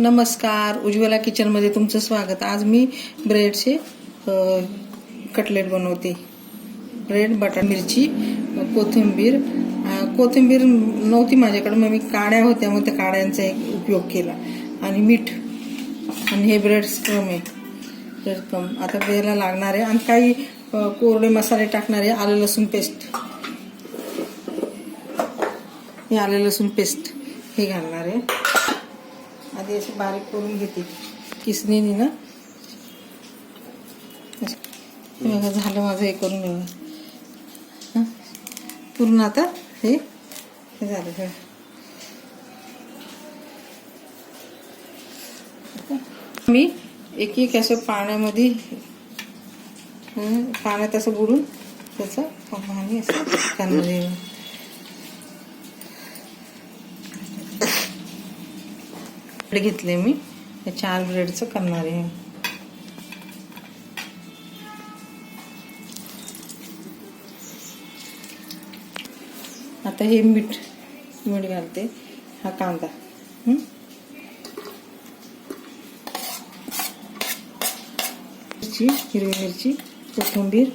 नमस्कार उज्ज्वला किचनमध्ये तुमचं स्वागत. आज मी ब्रेडचे कटलेट बनवते. ब्रेड बटाट मिरची कोथिंबीर. कोथिंबीर नव्हती माझ्याकडे मग मी काड्या होत्या मग त्या काड्यांचा एक उपयोग केला. आणि मीठ. आणि हे ब्रेड स्क्रम आहे. ब्रेड क्रम आता ब्रेडला लागणार आहे. आणि काही कोरडे मसाले टाकणार आहे. आलं लसूण पेस्ट. हे आलं लसूण पेस्ट. हे घालणार आहे. आधी असे बारीक करून घेते. किसणीने ना. बघा झालं माझं हे करून बघा पूर्ण आता हे हे झालं हे मी एक एक असं पाण्यामध्ये पाण्यात असं बुडून त्याचं पाणी असं करणार ब्रेड घेतले मी. हे चार ब्रेडचं करणार आहे. आता हे मीठ मीठ घालते. हा कांदा. मिरची हिरवी मिरची कोथिंबीर.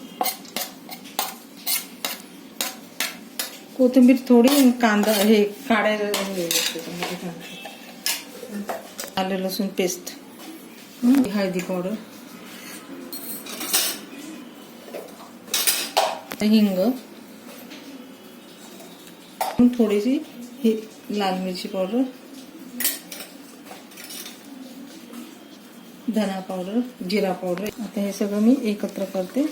कोथिंबीर थोडी कांदा हे काढायला आलं लसूण पेस्ट हळदी पावडर. हिंग. थोडीशी ही लाल मिरची पावडर. धना पावडर जिरा पावडर. आता हे सगळं मी एकत्र करते.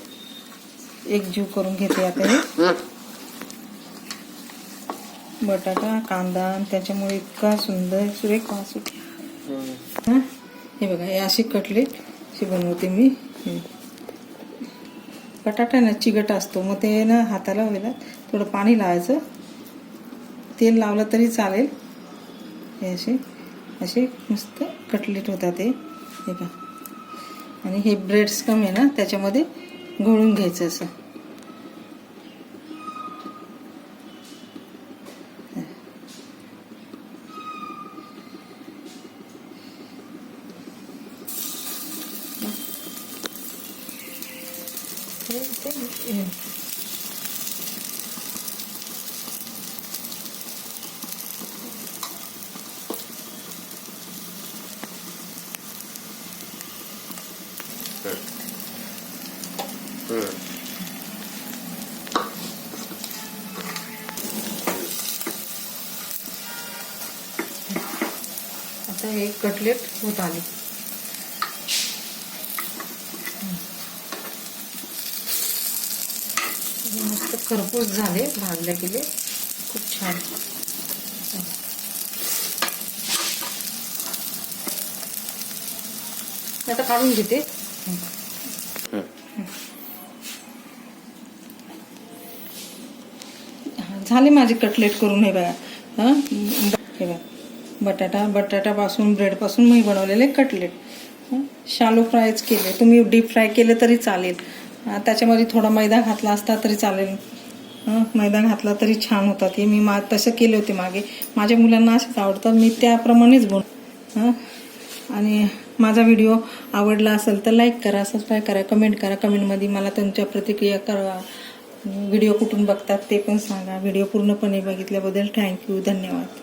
एकजीव करून घेते आता हे. बटाटा कांदा आणि त्याच्यामुळे इतका सुंदर सुरेख वास सुटला हे? बघा हे असे कटलेट असे बनवते मी. बटाटा ना चिगट असतो मग ते ना हाताला वेळेला थोडं पाणी लावायचं. तेल लावलं तरी चालेल. हे असे असे मस्त कटलेट होतात ते. हे बघा. आणि हे ब्रेड्स कमी आहे ना त्याच्यामध्ये घोळून घ्यायचं असं. हे ते हे. आता हे कटलेट होत आले मस्त खरपूस झाले भाजले गेले खूप छान. आता काढून घेते. झाले माझे कटलेट करून हे बघा. हे? बघा. बटाटा बटाटापासून ब्रेडपासून मी बनवलेले कटलेट. शालो फ्रायच केले. तुम्ही डीप फ्राय केले तरी चालेल. त्याच्यामध्ये थोडा मैदा घातला असता तरी चालेल. मैदा घातला तरी छान होतात हे मी मा तसं केले होते मागे. माझ्या मुलांना असेच आवडतात मी त्याप्रमाणेच बोल आणि माझा व्हिडिओ आवडला असेल तर लाईक करा सबस्क्राईब करा कमेंट करा. कमेंटमध्ये मला तुमच्या प्रतिक्रिया करा व्हिडिओ कुठून बघतात ते पण सांगा. व्हिडिओ पूर्णपणे बघितल्याबद्दल थँक्यू धन्यवाद.